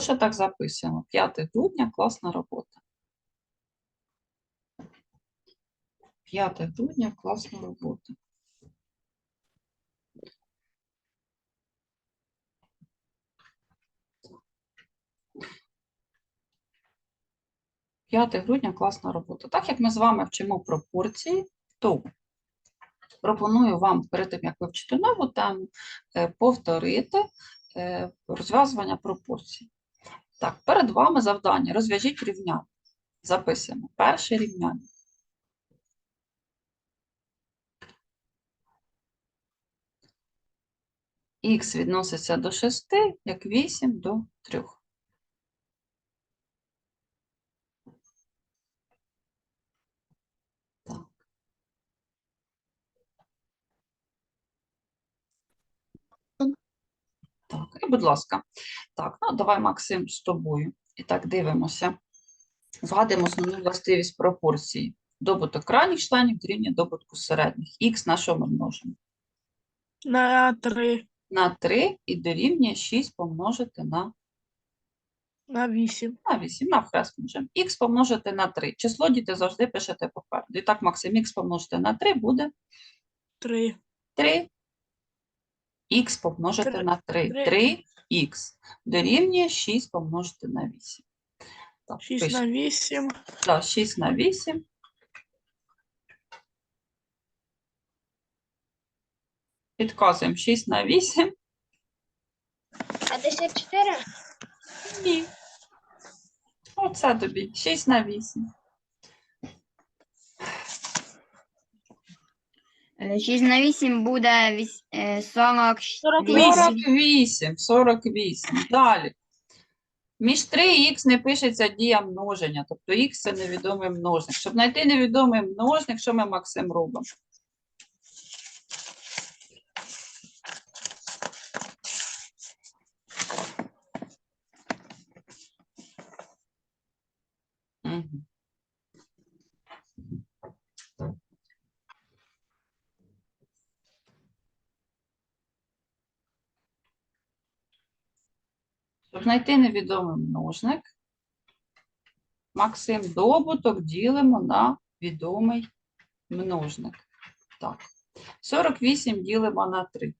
зошитах записуємо. 5 грудня класна робота. 5 грудня класна робота. П'яте грудня класна робота. Так як ми з вами вчимо пропорції, то пропоную вам перед тим, як вивчити нову тему, е, повторити е, розв'язування пропорцій. Так, перед вами завдання. Розв'яжіть рівняння. Записуємо. Перше рівняння. Х відноситься до 6, як 8 до 3. Так, і будь ласка. Так, ну давай, Максим, з тобою. І так дивимося. Згадуємо основну властивість пропорції. Добуток крайніх членів дорівнює добутку середніх. Х на що ми множимо? На 3, На 3 і дорівнює 6 помножити на, на 8. на 8. Навхрест можемо. Х помножити на 3. Число діти завжди пишете попереду. І так, Максим, х помножити на 3 буде 3. 3. Х помножити Три- на 3. три. 3х дорівнює 6 помножити на 8. Так, 6 пишемо. на 8. Так, 6 на 8. Підказуємо 6 на 8. 54? Ні. Оце тобі 6 на 8. 6 на 8 буде віс- е, 48. 48. 48. Далі. Між 3 і х не пишеться дія множення, тобто х це невідомий множник. Щоб знайти невідомий множник, що ми Максим робимо? Мгм. Знайти невідомий множник, Максим добуток ділимо на відомий множник. Так. 48 ділимо на 3.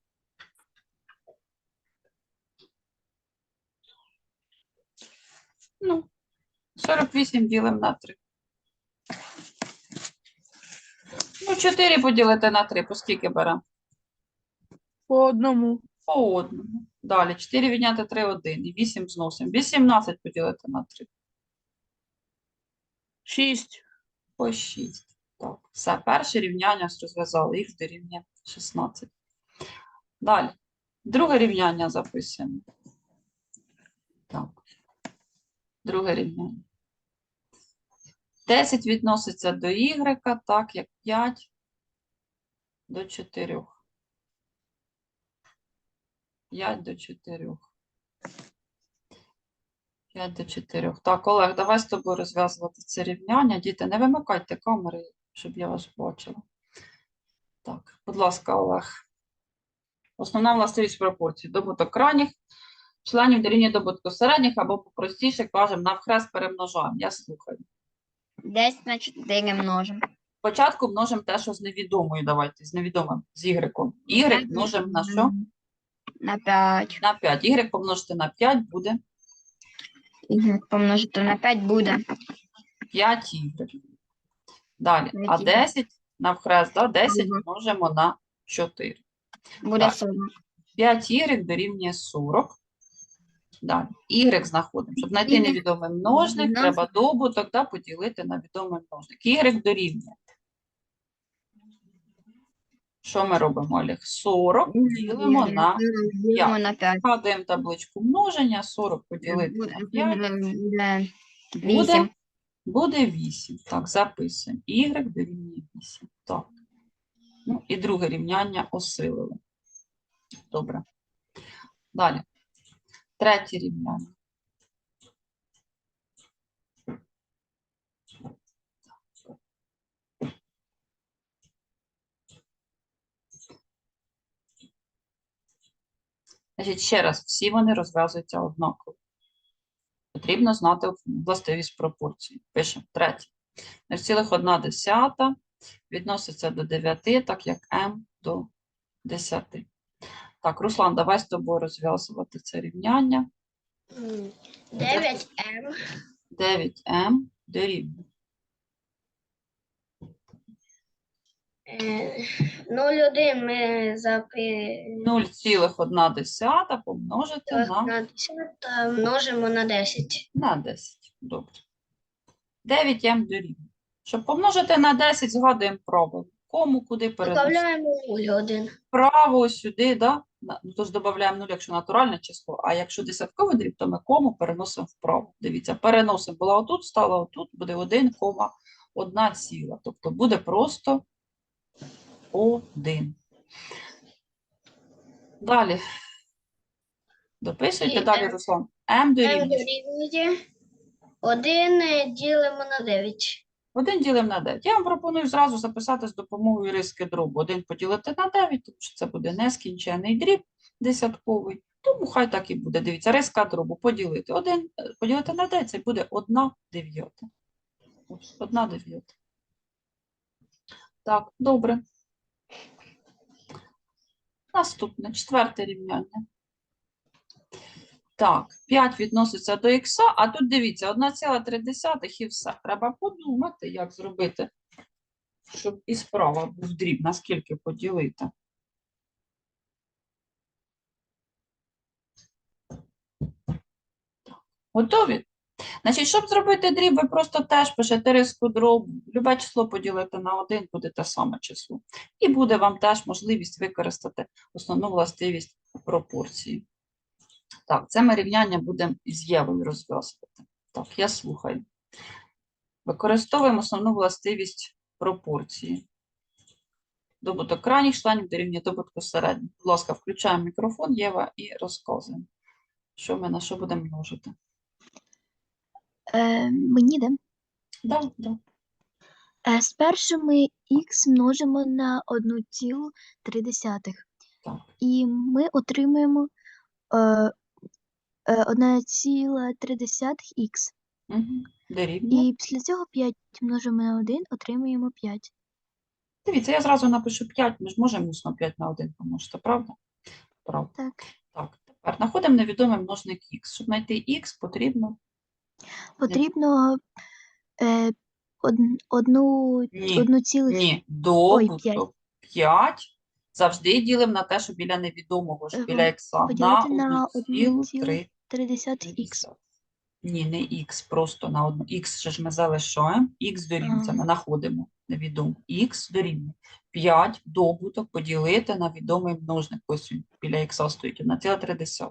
Ну, 48 ділимо на 3. Ну, 4 поділити на 3, по скільки беремо? По одному. По одному. Далі 4 відняти 3 – 1. І 8 зносимо. 18 поділити на 3. 6. По 6. Так, все, перше рівняння розв'язали, їх дорівнює 16. Далі. Друге рівняння записуємо. Так. Друге рівняння. 10 відноситься до y, так, як 5 до 4. 5 до 4. 5 до 4. Так, Олег, давай з тобою розв'язувати це рівняння. Діти, не вимикайте камери, щоб я вас бачила. Так, будь ласка, Олег. Основна властивість пропорцій. Добуток крайніх членів дорівнює добутку середніх, або простіше кажемо, навхрест перемножаємо. Я слухаю. 10 на 4 множимо. Спочатку множимо те, що з невідомою, давайте, з невідомим, з y. Y множимо на що? На 5. На 5. Y помножити на 5 буде Y помножити на 5 буде 5 y. Далі. А Які? 10 навхрест, да? 10 Ага. множимо на 4. буде Так. 40. 5 y дорівнює 40. Далі. Y знаходимо. Щоб знайти Y. невідомий множник, Множник. треба добуток да, поділити на відомий множник. Y дорівнює. Що ми робимо, Олег? 40 ділимо на 5. Згадуємо табличку множення, 40 поділити на 5, буде буде, 8. буде 8. Так, записуємо. Y дорівнює 8. Так. Ну, і друге рівняння осилили. Добре. Далі. Третє рівняння. Значить, ще раз, всі вони розв'язуються однаково. Потрібно знати властивість пропорції. Пишемо третє. 0,1 десята відноситься до 9, так як m до 10. Так, Руслан, давай з тобою розв'язувати це рівняння. 9М 9m дорівнює. 0,1 ми запи... 0,1 помножити на, на 10 множимо на 10. на 10. Добре. 9m дорівнює. Щоб помножити на 10, згадуємо правило. Кому куди переносити? Додаємо 0,1. Вправо сюди, да? На- ну, Тож додаємо 0, якщо натуральне число, а якщо десятковий дріб, то ми кому переносимо вправо. Дивіться, переносимо. Була отут, стала отут, буде 1, кома 1 ціла. Тобто буде просто 1. Далі. Дописуйте далі, Руслан. М дорівнює. дорівнює 1 ділимо на 9. 1 ділимо на 9. Я вам пропоную зразу записати з допомогою риски дробу. 1 поділити на 9, тому що це буде нескінчений дріб десятковий. Тому хай так і буде. Дивіться, риска дробу поділити. 1 поділити на 9, це буде 1 дев'ята. Ось, 1 дев'ята. Так, добре. Наступне, четверте рівняння. Так, 5 відноситься до х, а тут дивіться, 1,3 і все. Треба подумати, як зробити, щоб і справа був дріб, наскільки поділити. Готові? Значить, щоб зробити дріб, ви просто теж пишете риску дробу. Любе число поділити на 1 буде те саме число. І буде вам теж можливість використати основну властивість пропорції. Так, це ми рівняння будемо із Євою розв'язувати. Так, я слухаю. Використовуємо основну властивість пропорції. Добуток крайніх членів дорівнює добутку середніх. Будь ласка, включаємо мікрофон, Єва, і розказуємо, що ми на що будемо множити. Е, мені де? Да, да. Е, спершу ми х множимо на 1,3. Так. І ми отримуємо е, е, 1,3х. Угу. Дорівнює. І після цього 5 множимо на 1, отримуємо 5. Дивіться, я зразу напишу 5, ми ж можемо усно 5 на 1 помножити, правда? Правда. Так. Так, тепер знаходимо невідомий множник х. Щоб знайти х, потрібно Потрібно е, од, одну, Ні, одну цілих Ні, добуток 5 завжди ділимо на те, що біля невідомого, що Ага, біля ікса, на поділити на 1,3. 1,3х. Ні, не х, просто на одну. Х же ж ми залишаємо, х дорівнює, це ми знаходимо невідомо. х дорівнює 5 добуток поділити на відомий множник. Ось він біля х стоїть, 1,3.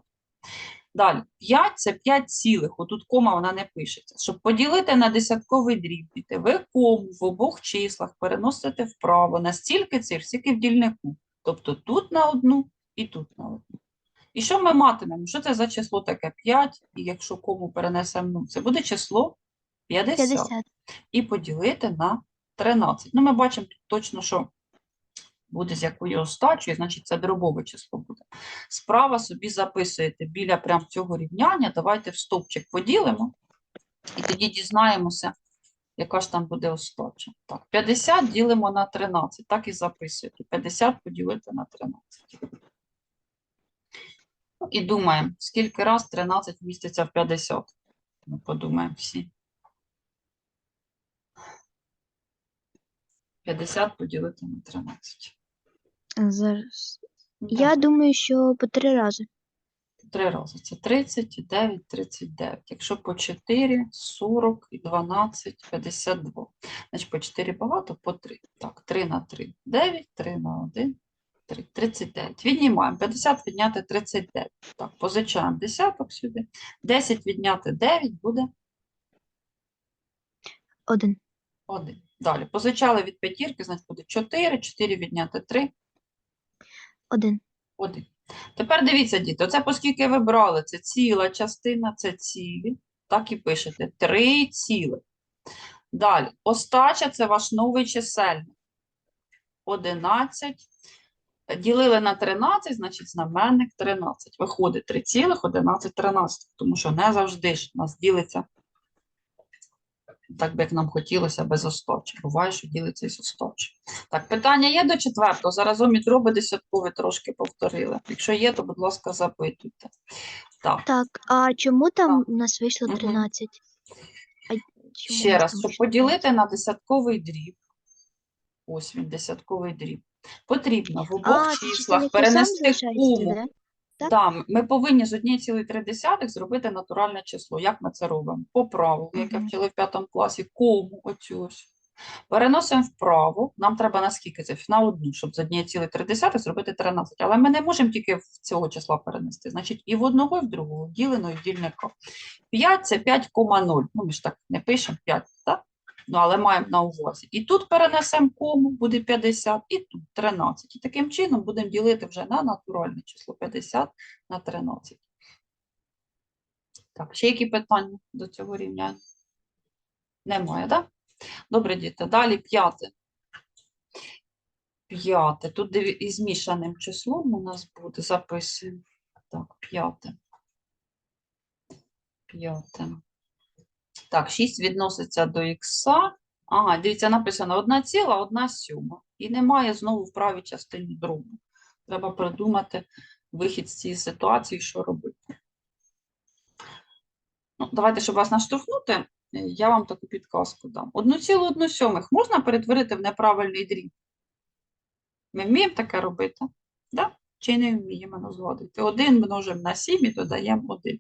Далі, 5 – це 5 цілих, отут кома вона не пишеться. Щоб поділити на десятковий дріб, ви кому в обох числах переносите вправо на стільки цифр, скільки в дільнику. Тобто тут на одну і тут на одну. І що ми матимемо? Що це за число таке 5? І якщо кому перенесемо, це буде число 50. 50. І поділити на 13. Ну, ми бачимо тут точно, що буде з якою остачею, значить це дробове число буде. Справа собі записуєте біля прям цього рівняння. Давайте в стовпчик поділимо. І тоді дізнаємося, яка ж там буде остача. Так, 50 ділимо на 13. Так і записуєте. 50 поділити на 13. Ну, І думаємо, скільки раз 13 міститься в 50. Ми подумаємо всі. 50 поділити на 13. Зараз. Ну, Я так, думаю, що по три рази. Три рази. Це 30, 9, 39. Якщо по 4, 40 і 12, 52. Значить, по 4 багато, по 3. Так, 3 на 3, 9, 3 на 1, 3, 39. Віднімаємо. 50 відняти 39. Так, позичаємо десяток сюди. 10 відняти 9 буде Один. 1. Далі. Позичали від п'ятірки, значить буде 4, 4 відняти 3, Один. Один. Тепер дивіться, діти, оце оскільки ви брали, це ціла частина, це цілі, так і пишете. Три цілих. Далі, остача – це ваш новий чисельник. 11. Ділили на 13, значить знаменник 13. Виходить 3,11, тому що не завжди ж у нас ділиться так, би, як нам хотілося, без остачі. Буває, що ділиться із остачі. Так, питання є до четвертого. Заразом і дроби десяткові трошки повторили. Якщо є, то, будь ласка, запитуйте. Так, Так, а чому там у нас вийшло Мгм. 13? А чому ще раз, щоб поділити на десятковий дріб. Ось він, десятковий дріб. Потрібно в обох А, числах перенести да? Так? Да, ми повинні з 1,3 зробити натуральне число. Як ми це робимо? По правилу, яке Мгм. вчили в п'ятому класі, кому оцю ось. Переносимо вправо. Нам треба на скільки це? На одну, щоб з 1,3 зробити 13. Але ми не можемо тільки в цього числа перенести. Значить, і в одного, і в другого ділено і дільника. 5 це 5,0. Ну, ми ж так не пишемо 5, так? Ну, але маємо на увазі. І тут перенесемо кому, буде 50, і тут 13. І таким чином будемо ділити вже на натуральне число 50 на 13. Так, ще які питання до цього рівняння? Немає, так? Добре, діти. Далі п'яте. П'яте. Тут із змішаним числом у нас буде записуємо. Так, п'яте. П'яте. Так, 6 відноситься до ікса. Ага, дивіться, написано 1 ціла, 1 сьома. І немає знову в правій частині дробу. Треба придумати вихід з цієї ситуації, що робити. Ну, давайте, щоб вас наштовхнути, я вам таку підказку дам. Одну цілу одну сьомих можна перетворити в неправильний дріб? Ми вміємо таке робити? Да? Чи не вміємо ну, згадуйте? 1 множимо на 7 і додаємо 1.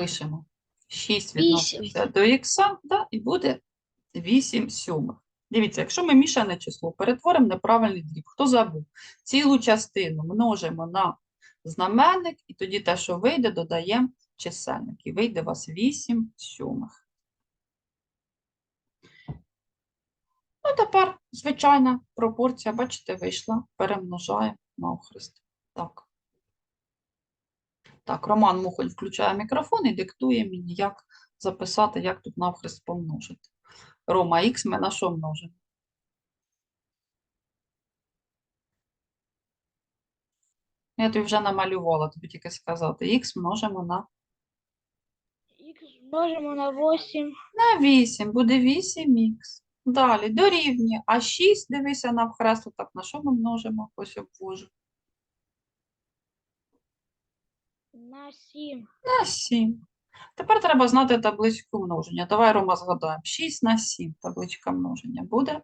Пишемо. 6 Вісім. відноситься до х, да, і буде 8 сьомих. Дивіться, якщо ми мішане число перетворимо неправильний дріб, хто забув? Цілу частину множимо на знаменник, і тоді те, що вийде, додаємо чисельник. І вийде у вас 8 сьомих. Ну, тепер звичайна пропорція, бачите, вийшла, перемножаємо навхрест. Так. Так, Роман Мухонь включає мікрофон і диктує мені, як записати, як тут навхрест помножити. Рома, х ми на що множимо? Я тобі вже намалювала, тобі тільки сказати. Х множимо на, Х множимо на 8. на 8, буде 8х. Далі, дорівнює. А 6, дивися навхрест, так на що ми множимо? Ось обвожу. На 7. На 7. Тепер треба знати табличку множення. Давай, Рома, згадаємо. 6 на 7 табличка множення буде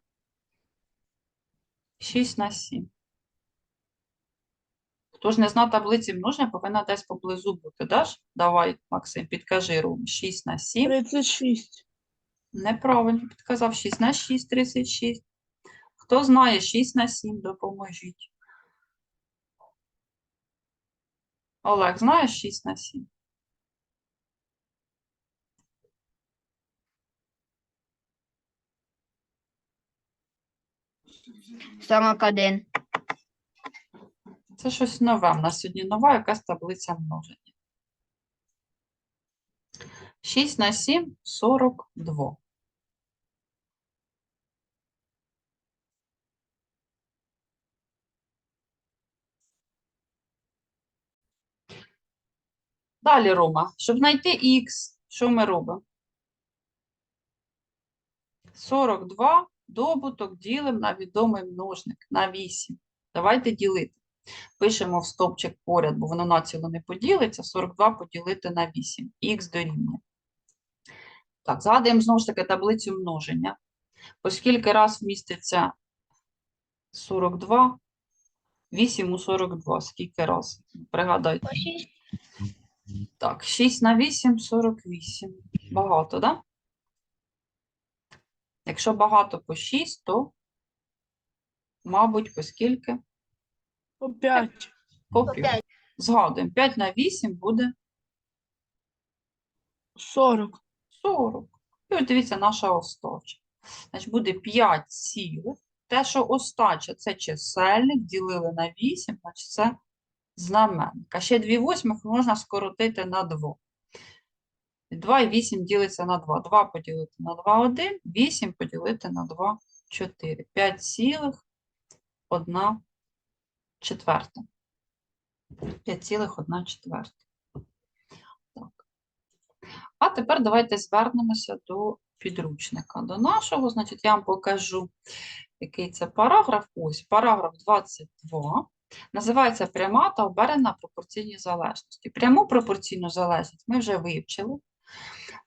6 на 7. Хто ж не знає таблиці множення, повинна десь поблизу бути. Даш? Давай, Максим, підкажи Ромі. 6 на 7. 36. Неправильно підказав. 6 на 6, 36. Хто знає 6 на 7, допоможіть. Олег, знаєш 6 на 7? Сорок один. Це щось нове. У нас сьогодні нова якась таблиця множення. 6 на 7 – 42. Далі, Рома, щоб знайти х, що ми робимо? 42 добуток ділимо на відомий множник, на 8. Давайте ділити. Пишемо в стовпчик поряд, бо воно націло не поділиться. 42 поділити на 8. Х дорівнює. Так, згадуємо знову ж таки таблицю множення. Оскільки раз вміститься 42, 8 у 42. Скільки раз? Пригадайте. По 6. Так, 6 на 8 – 48. Багато. Да? Якщо багато по 6, то, мабуть, по скільки? По 5. По По 5. Згадуємо, 5 на 8 буде 40. 40. І от дивіться, наша остача. Значить, буде 5 цілих. Те, що остача, це чисельник, ділили на 8, значить це знаменник. А ще 2 восьмих можна скоротити на 2. 2 і 8 ділиться на 2. 2 поділити на 2 – 1, 8 поділити на 2 – 4. 5 цілих 5,1 четверта. 5,1 четверта. Так. А тепер давайте звернемося до підручника. До нашого, значить, я вам покажу, який це параграф. Ось параграф 22. Називається пряма та обернена пропорційні залежності. Пряму пропорційну залежність ми вже вивчили.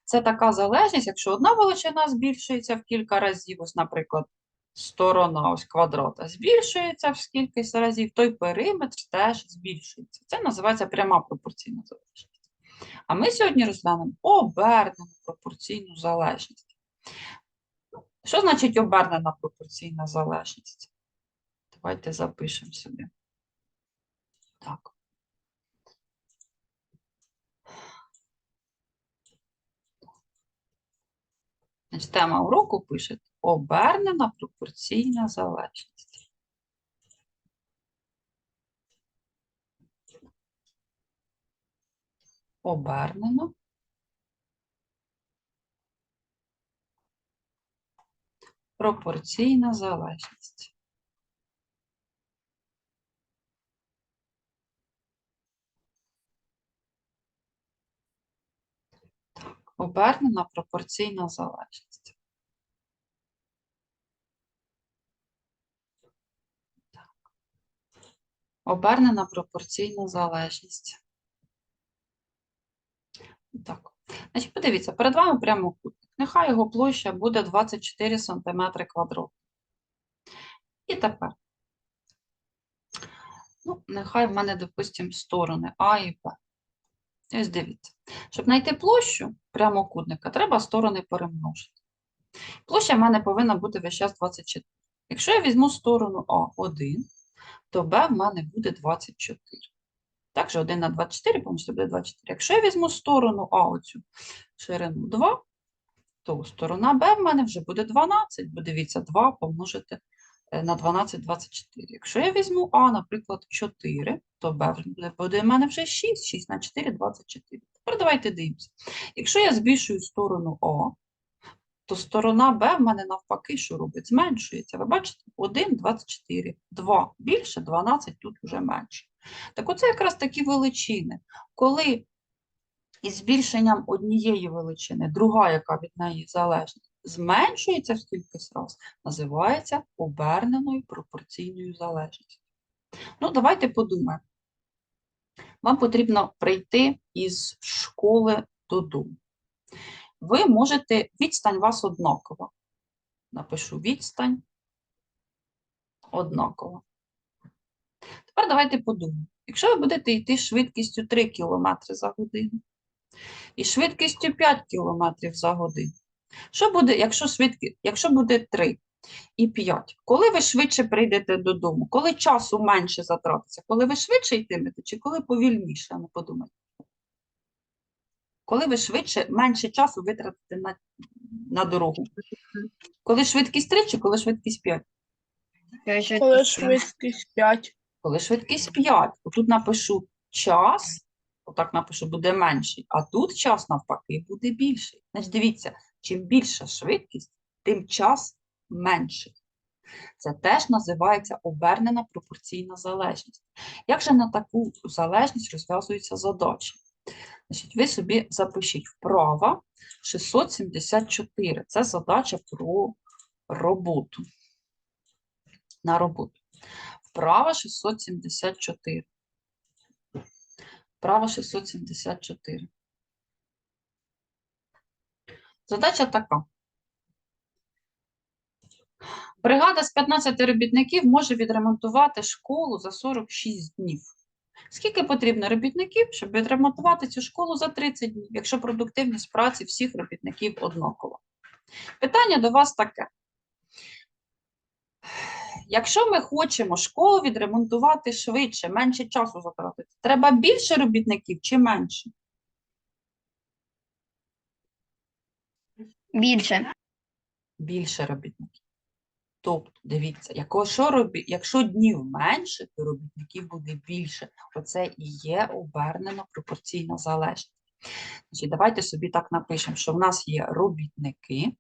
Це така залежність, якщо одна величина збільшується в кілька разів, ось, наприклад, сторона ось квадрата збільшується в кількість разів, той периметр теж збільшується. Це називається пряма пропорційна залежність. А ми сьогодні розглянемо обернену пропорційну залежність. Що значить обернена пропорційна залежність? Давайте запишемо собі. Так. Значить, тема уроку пише обернена пропорційна залежність. Обернена пропорційна залежність. Обернена пропорційна залежність. Так. Обернена пропорційна залежність. Так. Значить, подивіться, перед вами прямокутник. Нехай його площа буде 24 см квадратних. І тепер. Ну, нехай в мене, допустимо, сторони А і Б. Ось дивіться. Щоб знайти площу прямокутника, треба сторони перемножити. Площа в мене повинна бути весь час 24. Якщо я візьму сторону А1, то Б в мене буде 24. Так, що 1 на 24 помножити буде 24. Якщо я візьму сторону А оцю ширину 2, то сторона Б в мене вже буде 12, бо дивіться, 2 помножити на 12 – 24. Якщо я візьму А, наприклад, 4, то Б буде, в мене вже 6, 6 на 4 – 24. Тепер давайте дивимося. Якщо я збільшую сторону А, то сторона Б в мене навпаки, що робить? Зменшується. Ви бачите? 1 – 24, 2 більше, 12 тут вже менше. Так оце якраз такі величини, коли із збільшенням однієї величини, друга, яка від неї залежить, зменшується в кількість раз, називається оберненою пропорційною залежністю. Ну, давайте подумаємо. Вам потрібно прийти із школи додому. Ви можете, відстань вас однакова. Напишу відстань однакова. Тепер давайте подумаємо. Якщо ви будете йти швидкістю 3 км за годину і швидкістю 5 км за годину, що буде, якщо, швидкі... якщо буде 3 і 5? Коли ви швидше прийдете додому? Коли часу менше затратиться? Коли ви швидше йтимете чи коли повільніше? Ну, подумайте. Коли ви швидше, менше часу витратите на, на дорогу? Коли швидкість 3 чи коли швидкість 5? Коли швидкість 5. Коли швидкість 5, тут напишу час, отак напишу, буде менший, а тут час навпаки буде більший. Значить, дивіться, чим більша швидкість, тим час менший. Це теж називається обернена пропорційна залежність. Як же на таку залежність розв'язуються задачі? Значить, ви собі запишіть вправо 674. Це задача про роботу. На роботу. Вправа 674. Вправа 674. Задача така. Бригада з 15 робітників може відремонтувати школу за 46 днів. Скільки потрібно робітників, щоб відремонтувати цю школу за 30 днів, якщо продуктивність праці всіх робітників однакова? Питання до вас таке. Якщо ми хочемо школу відремонтувати швидше, менше часу затратити, треба більше робітників чи менше? Більше. Більше робітників. Тобто, дивіться, якщо, робі... якщо днів менше, то робітників буде більше. Оце і є обернена пропорційна залежність. Давайте собі так напишемо, що в нас є робітники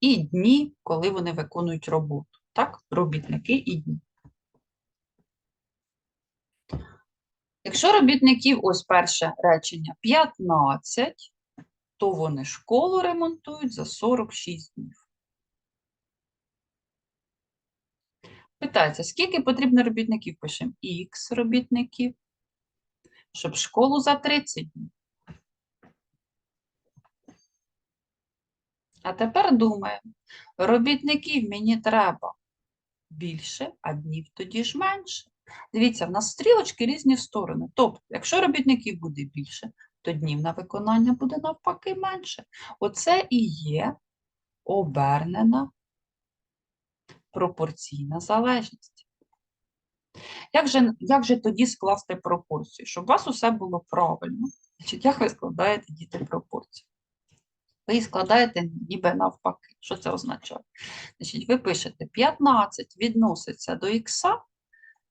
і дні, коли вони виконують роботу. Так, робітники і дні. Якщо робітників, ось перше речення, 15, то вони школу ремонтують за 46 днів. Питається, скільки потрібно робітників? Пишемо Х робітників, щоб школу за 30 днів. А тепер думаємо, робітників мені треба більше, а днів тоді ж менше. Дивіться, в нас стрілочки різні сторони. Тобто, якщо робітників буде більше, то днів на виконання буде навпаки менше. Оце і є обернена пропорційна залежність. Як же, як же тоді скласти пропорцію? Щоб у вас усе було правильно. Значить, як ви складаєте діти пропорцію? Ви її складаєте ніби навпаки. Що це означає? Значить, ви пишете 15 відноситься до х,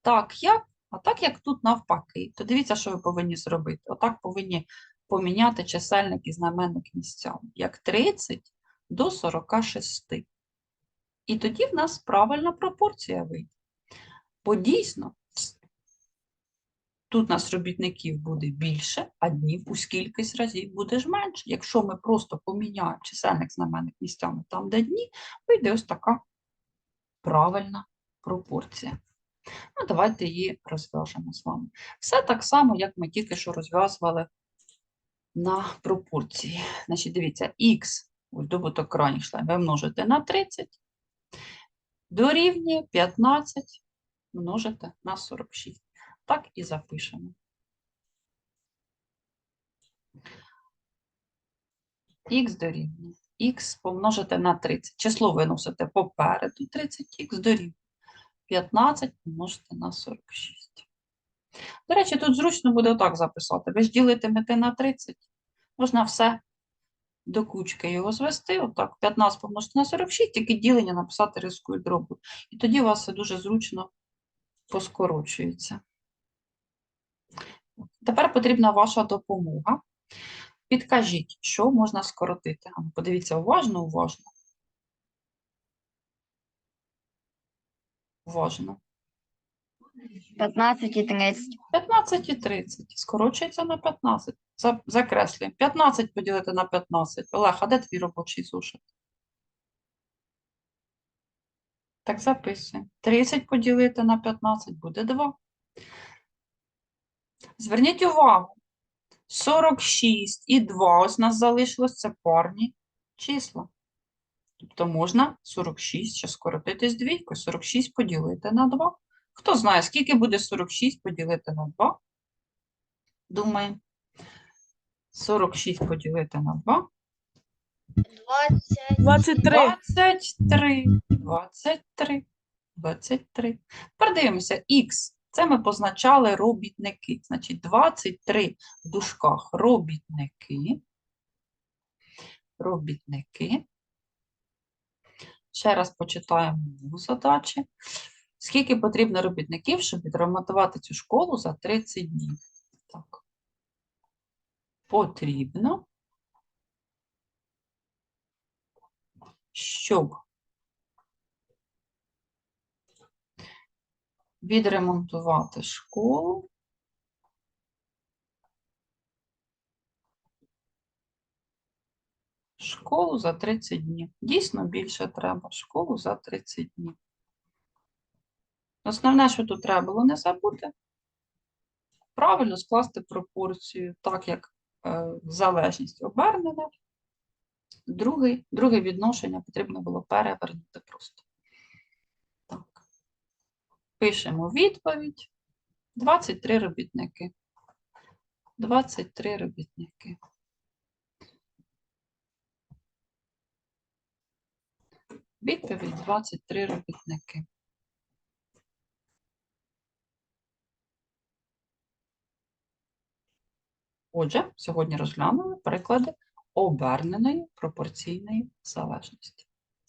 так як, а так як тут навпаки. То дивіться, що ви повинні зробити. Отак повинні поміняти чисельник і знаменник місцями. Як 30 до 46. І тоді в нас правильна пропорція вийде. Бо дійсно, тут нас робітників буде більше, а днів у скількись разів буде ж менше. Якщо ми просто поміняємо чисельник знаменник місцями там, де дні, вийде ось така правильна пропорція. Ну, давайте її розв'яжемо з вами. Все так само, як ми тільки що розв'язували на пропорції. Значить, дивіться, х, ось добуток крайніх членів, ви множите на 30, дорівнює 15 множите на 46. Так і запишемо. Х дорівнює. Х помножите на 30. Число виносите попереду 30х дорівнює. 15 помножити на 46. До речі, тут зручно буде отак записати. Ви ж ділитимете на 30. Можна все до кучки його звести. Отак, 15 помножити на 46, тільки ділення написати рискою дробу. І тоді у вас все дуже зручно поскорочується. Тепер потрібна ваша допомога. Підкажіть, що можна скоротити. Подивіться уважно, уважно. Уважно. 15 і 30. 15 і 30. Скорочується на 15. За- Закреслюємо. 15 поділити на 15. Олег, а де твій робочий зошит? Так записуємо. 30 поділити на 15 буде 2. Зверніть увагу. 46 і 2 ось у нас залишилось, це парні числа. Тобто можна 46 ще скоротити з двійкою. 46 поділити на 2. Хто знає, скільки буде 46 поділити на 2? Думаємо. 46 поділити на 2. 20. 23. 23. 23. 23. Тепер дивимося. Х. Це ми позначали робітники. Значить, 23 в дужках робітники. Робітники. Ще раз почитаємо мову задачі. Скільки потрібно робітників, щоб відремонтувати цю школу за 30 днів? Так. Потрібно, щоб відремонтувати школу школу за 30 днів. Дійсно, більше треба. Школу за 30 днів. Основне, що тут треба було не забути, правильно скласти пропорцію, так як е, залежність обернена. Другий, друге відношення потрібно було перевернути просто. Так. Пишемо відповідь. 23 робітники. 23 робітники. Відповідь 23 робітники. Отже, сьогодні розглянули приклади оберненої пропорційної залежності.